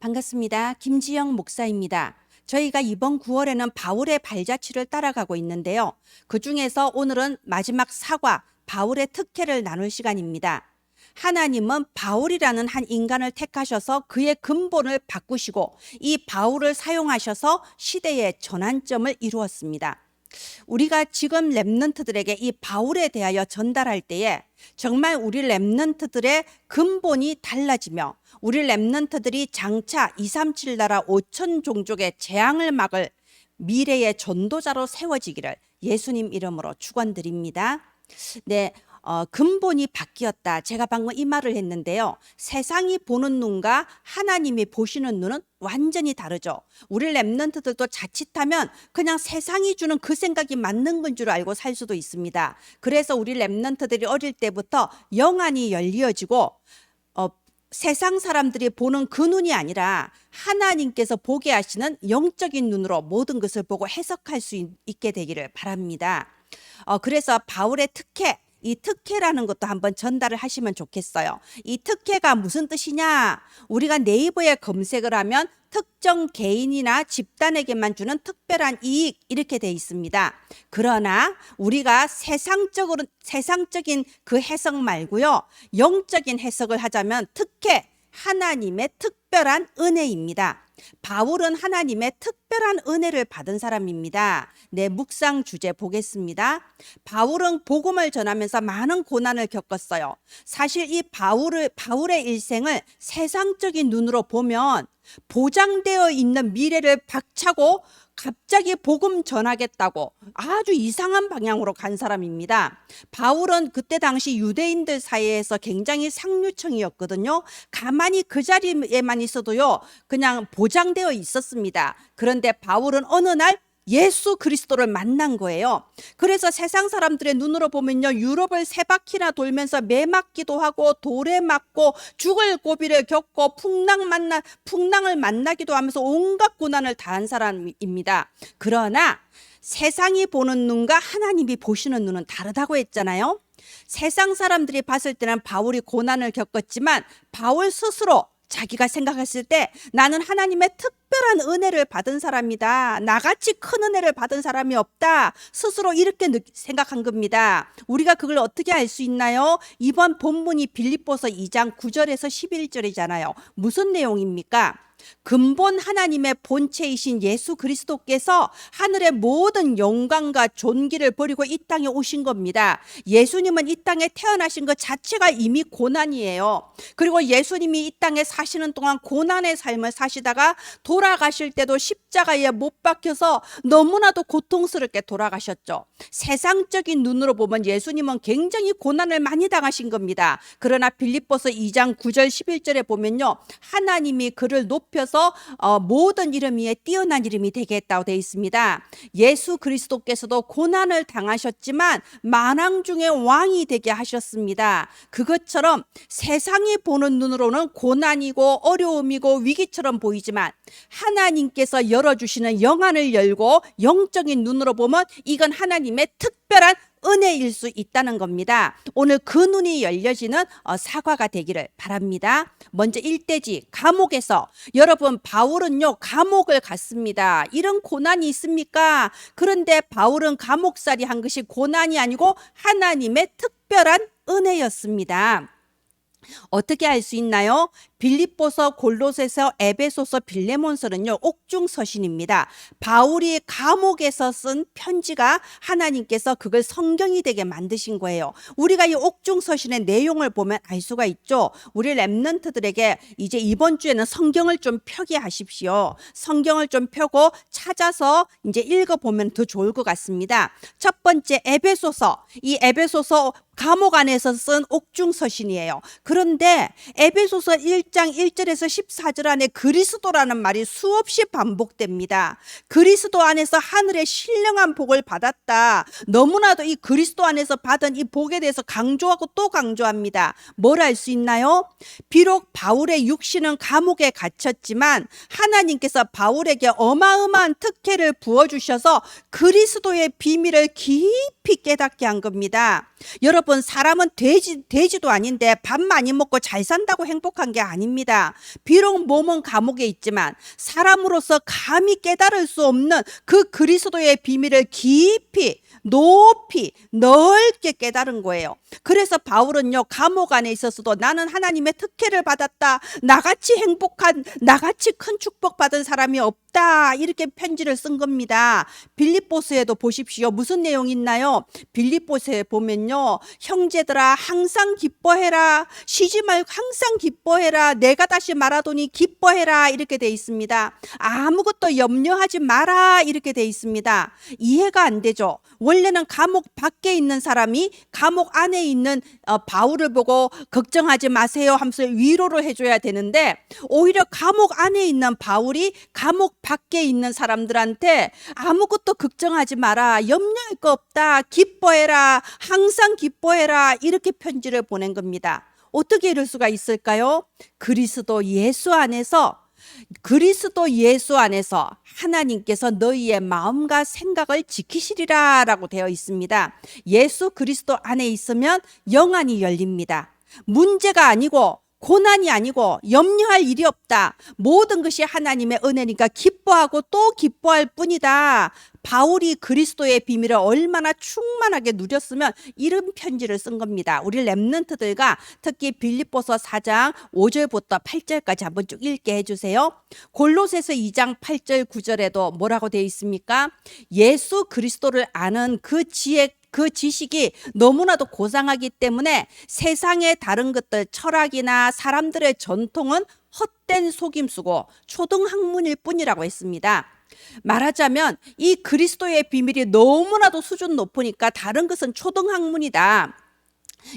반갑습니다. 김지영 목사입니다. 저희가 이번 9월에는 바울의 발자취를 따라가고 있는데요. 그 중에서 오늘은 마지막 사과, 바울의 특혜를 나눌 시간입니다. 하나님은 바울이라는 한 인간을 택하셔서 그의 근본을 바꾸시고 이 바울을 사용하셔서 시대의 전환점을 이루었습니다. 우리가 지금 랩런트들에게 이 바울에 대하여 전달할 때에 정말 우리 랩런트들의 근본이 달라지며 우리 랩런트들이 장차 237 나라 5천 종족의 재앙을 막을 미래의 전도자로 세워지기를 예수님 이름으로 축원드립니다. 네, 어, 근본이 바뀌었다. 제가 방금 이 말을 했는데요. 세상이 보는 눈과 하나님이 보시는 눈은 완전히 다르죠. 우리 랩런트들도 자칫하면 그냥 세상이 주는 그 생각이 맞는 건 줄 알고 살 수도 있습니다. 그래서 우리 랩런트들이 어릴 때부터 영안이 열려지고 어, 세상 사람들이 보는 그 눈이 아니라 하나님께서 보게 하시는 영적인 눈으로 모든 것을 보고 해석할 수 있- 있게 되기를 바랍니다. 어, 그래서 바울의 특혜, 이 특혜라는 것도 한번 전달을 하시면 좋겠어요. 이 특혜가 무슨 뜻이냐? 우리가 네이버에 검색을 하면 특정 개인이나 집단에게만 주는 특별한 이익 이렇게 돼 있습니다. 그러나 우리가 세상적으로 세상적인 그 해석 말고요. 영적인 해석을 하자면 특혜 하나님의 특별한 은혜입니다. 바울은 하나님의 특 별한 은혜를 받은 사람입니다. 내 묵상 주제 보겠습니다. 바울은 복음을 전하면서 많은 고난을 겪었어요. 사실 이 바울을 바울의 일생을 세상적인 눈으로 보면 보장되어 있는 미래를 박차고 갑자기 복음 전하겠다고 아주 이상한 방향으로 간 사람입니다. 바울은 그때 당시 유대인들 사이에서 굉장히 상류층이었거든요. 가만히 그 자리에만 있어도요, 그냥 보장되어 있었습니다. 그런데 바울은 어느 날 예수 그리스도를 만난 거예요. 그래서 세상 사람들의 눈으로 보면요, 유럽을 세 바퀴나 돌면서 매 맞기도 하고 돌에 맞고 죽을 고비를 겪고 풍랑 만나 풍랑을 만나기도 하면서 온갖 고난을 다한 사람입니다. 그러나 세상이 보는 눈과 하나님이 보시는 눈은 다르다고 했잖아요. 세상 사람들이 봤을 때는 바울이 고난을 겪었지만 바울 스스로 자기가 생각했을 때 나는 하나님의 특 별한 은혜를 받은 사람이다. 나같이 큰 은혜를 받은 사람이 없다. 스스로 이렇게 느- 생각한 겁니다. 우리가 그걸 어떻게 알 수 있나요? 이번 본문이 빌립보서 2장 9절에서 11절이잖아요. 무슨 내용입니까? 근본 하나님의 본체이신 예수 그리스도께서 하늘의 모든 영광과 존귀를 버리고 이 땅에 오신 겁니다. 예수님은 이 땅에 태어나신 것 자체가 이미 고난이에요. 그리고 예수님이 이 땅에 사시는 동안 고난의 삶을 사시다가 돌아 가실 때도 십자가에 못 박혀서 너무나도 고통스럽게 돌아가셨죠. 세상적인 눈으로 보면 예수님은 굉장히 고난을 많이 당하신 겁니다. 그러나 빌립보서 2장 9절 11절에 보면요. 하나님이 그를 높여서 어, 모든 이름 위에 뛰어난 이름이 되게 했다고 되어 있습니다. 예수 그리스도께서도 고난을 당하셨지만 만왕 중에 왕이 되게 하셨습니다. 그것처럼 세상이 보는 눈으로는 고난이고 어려움이고 위기처럼 보이지만 하나님께서 열어주시는 영안을 열고 영적인 눈으로 보면 이건 하나님의 특별한 은혜일 수 있다는 겁니다. 오늘 그 눈이 열려지는 어, 사과가 되기를 바랍니다. 먼저 일대지 감옥에서 여러분 바울은요 감옥을 갔습니다. 이런 고난이 있습니까? 그런데 바울은 감옥살이 한 것이 고난이 아니고 하나님의 특별한 은혜였습니다. 어떻게 알 수 있나요? 빌립보서, 골로새서, 에베소서, 빌레몬서는요 옥중 서신입니다. 바울이 감옥에서 쓴 편지가 하나님께서 그걸 성경이 되게 만드신 거예요. 우리가 이 옥중 서신의 내용을 보면 알 수가 있죠. 우리 랩런트들에게 이제 이번 주에는 성경을 좀 펴게 하십시오. 성경을 좀 펴고 찾아서 이제 읽어 보면 더 좋을 것 같습니다. 첫 번째 에베소서, 이 에베소서 감옥 안에서 쓴 옥중 서신이에요. 그런데 에베소서 1장 1절에서 14절 안에 그리스도라는 말이 수없이 반복됩니다. 그리스도 안에서 하늘의 신령한 복을 받았다. 너무나도 이 그리스도 안에서 받은 이 복에 대해서 강조하고 또 강조합니다. 뭘 알 수 있나요? 비록 바울의 육신은 감옥에 갇혔지만 하나님께서 바울에게 어마어마한 특혜를 부어 주셔서 그리스도의 비밀을 깊이 깊이 깨닫게 한 겁니다. 여러분, 사람은 돼지, 돼지도 아닌데 밥 많이 먹고 잘 산다고 행복한 게 아닙니다. 비록 몸은 감옥에 있지만 사람으로서 감히 깨달을 수 없는 그 그리스도의 비밀을 깊이 높이 넓게 깨달은 거예요. 그래서 바울은요, 감옥 안에 있어서도 나는 하나님의 특혜를 받았다. 나같이 행복한, 나같이 큰 축복 받은 사람이 없다. 이렇게 편지를 쓴 겁니다. 빌립보스에도 보십시오. 무슨 내용이 있나요? 빌립보스에 보면요, 형제들아, 항상 기뻐해라. 쉬지 말고 항상 기뻐해라. 내가 다시 말하더니 기뻐해라. 이렇게 돼 있습니다. 아무것도 염려하지 마라. 이렇게 돼 있습니다. 이해가 안 되죠. 원래는 감옥 밖에 있는 사람이 감옥 안에 있는 어, 바울을 보고 걱정하지 마세요 하면서 위로를 해줘야 되는데 오히려 감옥 안에 있는 바울이 감옥 밖에 있는 사람들한테 아무것도 걱정하지 마라 염려할 거 없다 기뻐해라 항상 기뻐해라 이렇게 편지를 보낸 겁니다. 어떻게 이럴 수가 있을까요? 그리스도 예수 안에서 그리스도 예수 안에서 하나님께서 너희의 마음과 생각을 지키시리라 라고 되어 있습니다. 예수 그리스도 안에 있으면 영안이 열립니다. 문제가 아니고 고난이 아니고 염려할 일이 없다. 모든 것이 하나님의 은혜니까 기뻐하고 또 기뻐할 뿐이다. 바울이 그리스도의 비밀을 얼마나 충만하게 누렸으면 이런 편지를 쓴 겁니다. 우리 랩런트들과 특히 빌립보서 4장 5절부터 8절까지 한번 쭉 읽게 해주세요. 골로새서 2장 8절 9절에도 뭐라고 되어 있습니까? 예수 그리스도를 아는 그 지혜 그 지식이 너무나도 고상하기 때문에 세상의 다른 것들 철학이나 사람들의 전통은 헛된 속임수고 초등학문일 뿐이라고 했습니다. 말하자면 이 그리스도의 비밀이 너무나도 수준 높으니까 다른 것은 초등학문이다.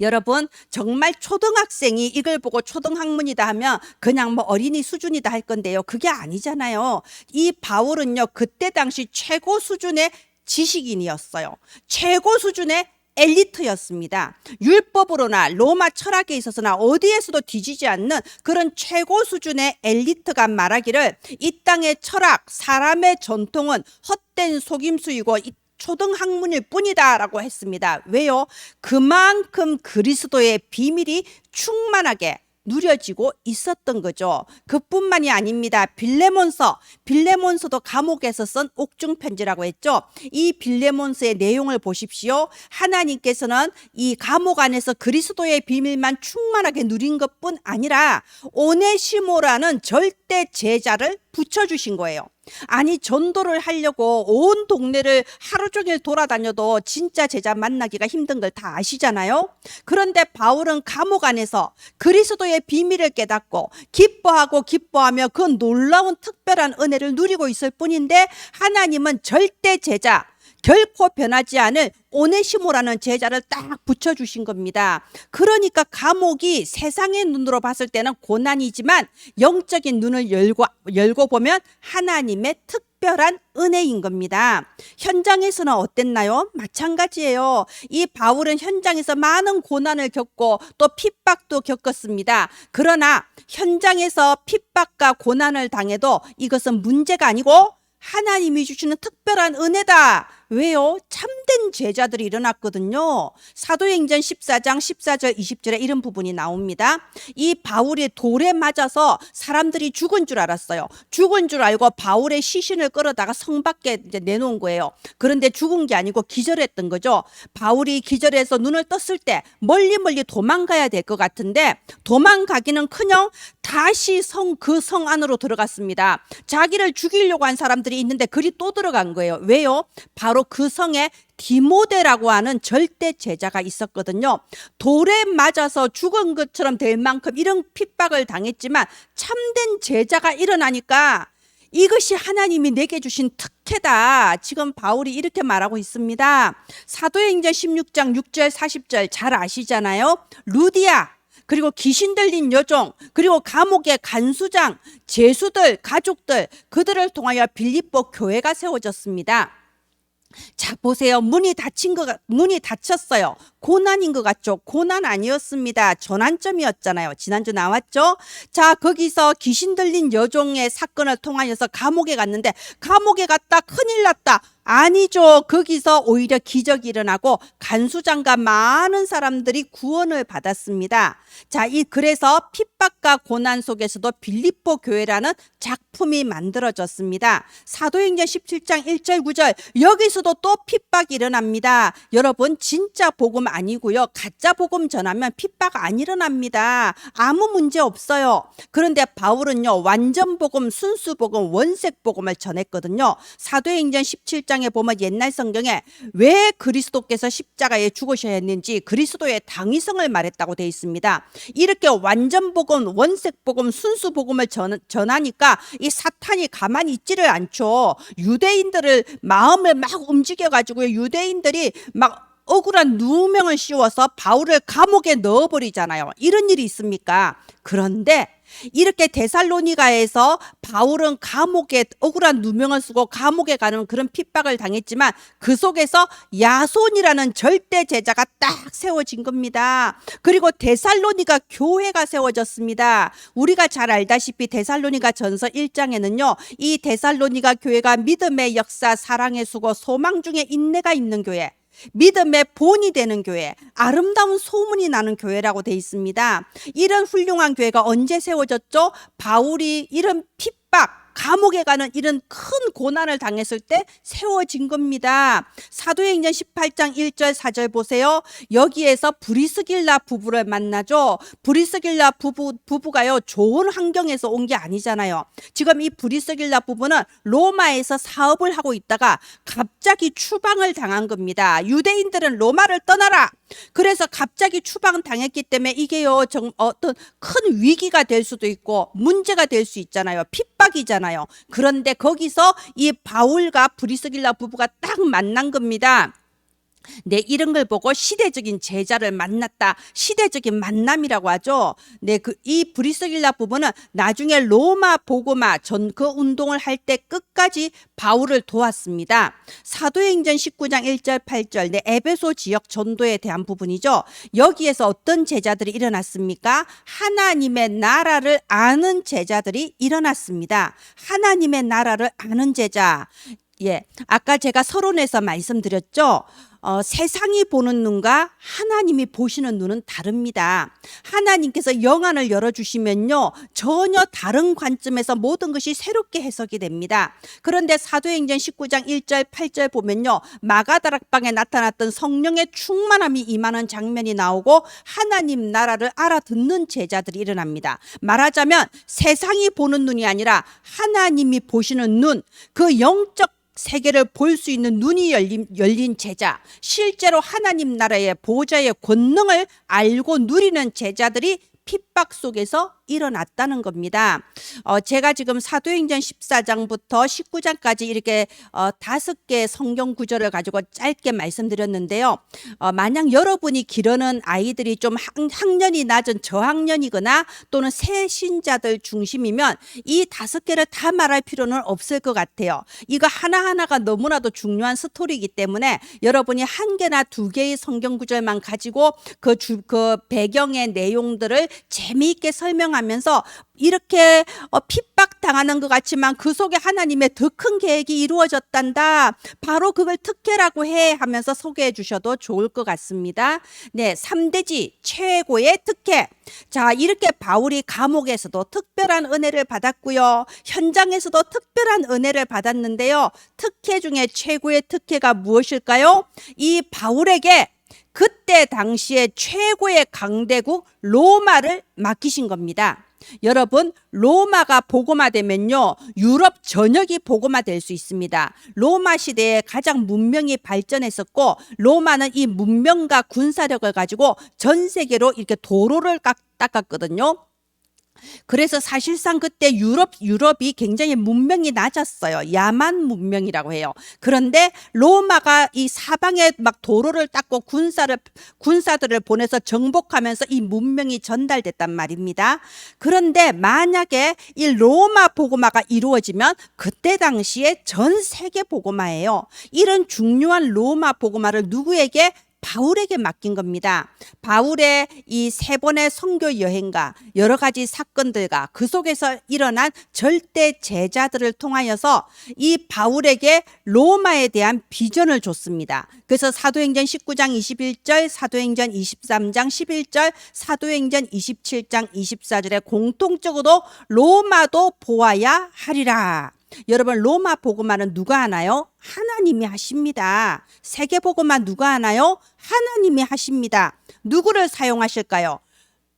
여러분 정말 초등학생이 이걸 보고 초등학문이다 하면 그냥 뭐 어린이 수준이다 할 건데요. 그게 아니잖아요. 이 바울은요 그때 당시 최고 수준의 지식인이었어요. 최고 수준의 엘리트였습니다. 율법으로나 로마 철학에 있어서나 어디에서도 뒤지지 않는 그런 최고 수준의 엘리트가 말하기를 이 땅의 철학, 사람의 전통은 헛된 속임수이고 이 초등학문일 뿐이다라고 했습니다. 왜요? 그만큼 그리스도의 비밀이 충만하게 누려지고 있었던 거죠. 그뿐만이 아닙니다. 빌레몬서, 빌레몬서도 감옥에서 쓴 옥중 편지라고 했죠. 이 빌레몬서의 내용을 보십시오. 하나님께서는 이 감옥 안에서 그리스도의 비밀만 충만하게 누린 것뿐 아니라 오네시모라는 절대 제자를 붙여주신 거예요. 아니 전도를 하려고 온 동네를 하루 종일 돌아다녀도 진짜 제자 만나기가 힘든 걸 다 아시잖아요. 그런데 바울은 감옥 안에서 그리스도의 비밀을 깨닫고 기뻐하고 기뻐하며 그 놀라운 특별한 은혜를 누리고 있을 뿐인데 하나님은 절대 제자 결코 변하지 않을 오네시모라는 제자를 딱 붙여주신 겁니다. 그러니까 감옥이 세상의 눈으로 봤을 때는 고난이지만 영적인 눈을 열고, 열고 보면 하나님의 특별한 은혜인 겁니다. 현장에서는 어땠나요? 마찬가지예요. 이 바울은 현장에서 많은 고난을 겪고 또 핍박도 겪었습니다. 그러나 현장에서 핍박과 고난을 당해도 이것은 문제가 아니고 하나님이 주시는 특별한 은혜다. 왜요? 참된 제자들이 일어났거든요. 사도행전 14장 14절 20절에 이런 부분이 나옵니다. 이 바울이 돌에 맞아서 사람들이 죽은 줄 알았어요. 죽은 줄 알고 바울의 시신을 끌어다가 성 밖에 이제 내놓은 거예요. 그런데 죽은 게 아니고 기절했던 거죠. 바울이 기절해서 눈을 떴을 때 멀리 멀리 도망가야 될 것 같은데 도망가기는 커녕 다시 성 그성 안으로 들어갔습니다. 자기를 죽이려고 한 사람들이 있는데 그리 또 들어간 거예요. 왜요? 바로 그 성에 디모데라고 하는 절대 제자가 있었거든요. 돌에 맞아서 죽은 것처럼 될 만큼 이런 핍박을 당했지만 참된 제자가 일어나니까 이것이 하나님이 내게 주신 특혜다. 지금 바울이 이렇게 말하고 있습니다. 사도행전 16장 6절 40절 잘 아시잖아요. 루디아 그리고 귀신 들린 여종, 그리고 감옥의 간수장, 제수들, 가족들, 그들을 통하여 빌립보 교회가 세워졌습니다. 자, 보세요. 문이 닫힌 것, 같- 문이 닫혔어요. 고난인 것 같죠? 고난 아니었습니다. 전환점이었잖아요. 지난주 나왔죠? 자, 거기서 귀신 들린 여종의 사건을 통하여서 감옥에 갔는데, 감옥에 갔다 큰일 났다. 아니죠. 거기서 오히려 기적이 일어나고 간수장과 많은 사람들이 구원을 받았습니다. 자, 이 그래서 핍박과 고난 속에서도 빌립보 교회라는 작품이 만들어졌습니다. 사도행전 17장 1절 9절 여기서도 또 핍박이 일어납니다. 여러분 진짜 복음 아니고요. 가짜 복음 전하면 핍박 안 일어납니다. 아무 문제 없어요. 그런데 바울은요. 완전 복음, 순수 복음, 원색 복음을 전했거든요. 사도행전 17장에 보면 옛날 성경에 왜 그리스도께서 십자가에 죽으셔야 했는지 그리스도의 당위성을 말했다고 되어 있습니다. 이렇게 완전 복음, 원색 복음, 순수 복음을 전, 전하니까 이 사탄이 가만히 있지를 않죠. 유대인들을 마음을 막 움직여 가지고 유대인들이 막 억울한 누명을 씌워서 바울을 감옥에 넣어버리잖아요. 이런 일이 있습니까? 그런데 이렇게 데살로니가에서 바울은 감옥에 억울한 누명을 쓰고 감옥에 가는 그런 핍박을 당했지만 그 속에서 야손이라는 절대 제자가 딱 세워진 겁니다. 그리고 데살로니가 교회가 세워졌습니다. 우리가 잘 알다시피 데살로니가 전서 1장에는요. 이 데살로니가 교회가 믿음의 역사, 사랑의 수고, 소망 중에 인내가 있는 교회. 믿음의 본이 되는 교회, 아름다운 소문이 나는 교회라고 돼 있습니다. 이런 훌륭한 교회가 언제 세워졌죠? 바울이 이런 핍박, 감옥에 가는 이런 큰 고난을 당했을 때 세워진 겁니다. 사도행전 18장 1절 4절 보세요. 여기에서 브리스길라 부부를 만나죠. 브리스길라 부부 부부가요. 좋은 환경에서 온 게 아니잖아요. 지금 이 브리스길라 부부는 로마에서 사업을 하고 있다가 갑자기 추방을 당한 겁니다. 유대인들은 로마를 떠나라. 그래서 갑자기 추방 당했기 때문에 이게요. 정, 어떤 큰 위기가 될 수도 있고 문제가 될 수 있잖아요. 핍박이잖아요. 그런데 거기서 이 바울과 브리스길라 부부가 딱 만난 겁니다. 네, 이런 걸 보고 시대적인 제자를 만났다. 시대적인 만남이라고 하죠. 네, 그 이 브리스길라 부부는 나중에 로마 보고마 전 그 운동을 할 때 끝까지 바울을 도왔습니다. 사도행전 19장 1절 8절 네, 에베소 지역 전도에 대한 부분이죠. 여기에서 어떤 제자들이 일어났습니까? 하나님의 나라를 아는 제자들이 일어났습니다. 하나님의 나라를 아는 제자. 예. 아까 제가 서론에서 말씀드렸죠. 어, 세상이 보는 눈과 하나님이 보시는 눈은 다릅니다. 하나님께서 영안을 열어주시면요, 전혀 다른 관점에서 모든 것이 새롭게 해석이 됩니다. 그런데 사도행전 19장 1절, 8절 보면요, 마가다락방에 나타났던 성령의 충만함이 임하는 장면이 나오고 하나님 나라를 알아듣는 제자들이 일어납니다. 말하자면 세상이 보는 눈이 아니라 하나님이 보시는 눈, 그 영적 세계를 볼 수 있는 눈이 열린, 열린 제자, 실제로 하나님 나라의 보좌의 권능을 알고 누리는 제자들이 핍박 속에서 일어났다는 겁니다. 어, 제가 지금 사도행전 14장부터 19장까지 이렇게 어, 다섯 개 성경 구절을 가지고 짧게 말씀드렸는데요. 어, 만약 여러분이 기르는 아이들이 좀 학, 학년이 낮은 저학년이거나 또는 새 신자들 중심이면 이 다섯 개를 다 말할 필요는 없을 것 같아요. 이거 하나하나가 너무나도 중요한 스토리이기 때문에 여러분이 한 개나 두 개의 성경 구절만 가지고 그, 주, 그 배경의 내용들을 재미있게 설명하 면서 이렇게 어, 핍박 당하는 것 같지만 그 속에 하나님의 더 큰 계획이 이루어졌단다. 바로 그걸 특혜라고 해 하면서 소개해 주셔도 좋을 것 같습니다. 네, 3대지 최고의 특혜. 자, 이렇게 바울이 감옥에서도 특별한 은혜를 받았고요. 현장에서도 특별한 은혜를 받았는데요. 특혜 중에 최고의 특혜가 무엇일까요? 이 바울에게 그때 당시에 최고의 강대국 로마를 맡기신 겁니다. 여러분, 로마가 복음화되면요, 유럽 전역이 복음화될 수 있습니다. 로마 시대에 가장 문명이 발전했었고, 로마는 이 문명과 군사력을 가지고 전 세계로 이렇게 도로를 닦았거든요. 그래서 사실상 그때 유럽 유럽이 굉장히 문명이 낮았어요. 야만 문명이라고 해요. 그런데 로마가 이 사방에 막 도로를 닦고 군사를 군사들을 보내서 정복하면서 이 문명이 전달됐단 말입니다. 그런데 만약에 이 로마 복음화가 이루어지면 그때 당시에 전 세계 복음화예요. 이런 중요한 로마 복음화를 누구에게 바울에게 맡긴 겁니다. 바울의 이 세 번의 선교 여행과 여러 가지 사건들과 그 속에서 일어난 절대 제자들을 통하여서 이 바울에게 로마에 대한 비전을 줬습니다. 그래서 사도행전 19장 21절, 사도행전 23장 11절, 사도행전 27장 24절에 공통적으로 로마도 보아야 하리라. 여러분 로마 복음화는 누가 하나요? 하나님이 하십니다. 세계 복음화 누가 하나요? 하나님이 하십니다. 누구를 사용하실까요?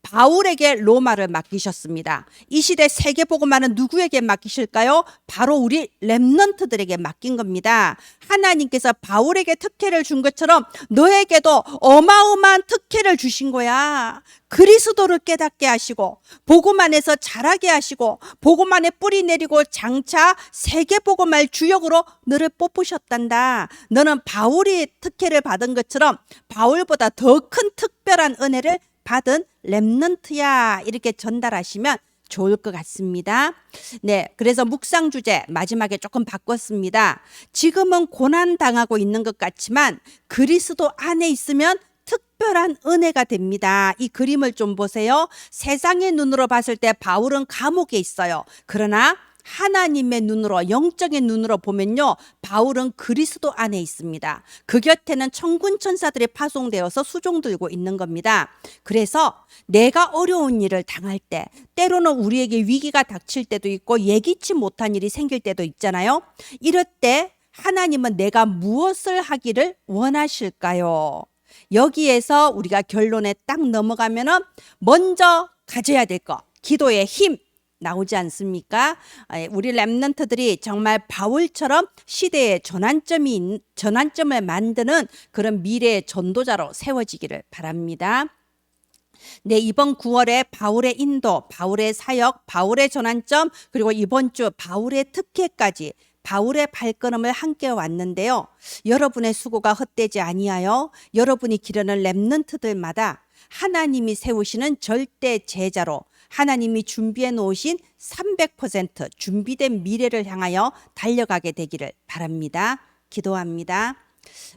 바울에게 로마를 맡기셨습니다. 이 시대 세계 복음화는 누구에게 맡기실까요? 바로 우리 렘넌트들에게 맡긴 겁니다. 하나님께서 바울에게 특혜를 준 것처럼 너에게도 어마어마한 특혜를 주신 거야. 그리스도를 깨닫게 하시고 복음 안에서 자라게 하시고 복음 안에 뿌리 내리고 장차 세계 복음할 주역으로 너를 뽑으셨단다. 너는 바울이 특혜를 받은 것처럼 바울보다 더 큰 특별한 은혜를 받은 렘넌트야 이렇게 전달하시면 좋을 것 같습니다. 네, 그래서 묵상 주제 마지막에 조금 바꿨습니다. 지금은 고난 당하고 있는 것 같지만 그리스도 안에 있으면 특별한 은혜가 됩니다. 이 그림을 좀 보세요. 세상의 눈으로 봤을 때 바울은 감옥에 있어요. 그러나 하나님의 눈으로 영적인 눈으로 보면요 바울은 그리스도 안에 있습니다. 그 곁에는 천군 천사들이 파송되어서 수종 들고 있는 겁니다. 그래서 내가 어려운 일을 당할 때 때로는 우리에게 위기가 닥칠 때도 있고 예기치 못한 일이 생길 때도 있잖아요. 이럴 때 하나님은 내가 무엇을 하기를 원하실까요? 여기에서 우리가 결론에 딱 넘어가면은 먼저 가져야 될거 기도의 힘 나오지 않습니까? 아, 우리 랩런트들이 정말 바울처럼 시대의 전환점이 있- 전환점을 만드는 그런 미래의 전도자로 세워지기를 바랍니다. 네, 이번 9월에 바울의 인도, 바울의 사역, 바울의 전환점, 그리고 이번 주 바울의 특혜까지 바울의 발걸음을 함께 왔는데요. 여러분의 수고가 헛되지 아니하여 여러분이 기르는 랩런트들마다 하나님이 세우시는 절대 제자로 하나님이 준비해 놓으신 300% 준비된 미래를 향하여 달려가게 되기를 바랍니다. 기도합니다.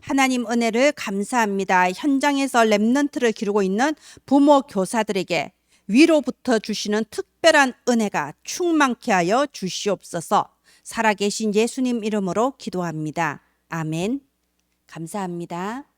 하나님 은혜를 감사합니다. 현장에서 랩넌트를 기르고 있는 부모 교사들에게 위로부터 주시는 특별한 은혜가 충만케 하여 주시옵소서. 살아계신 예수님 이름으로 기도합니다. 아멘. 감사합니다.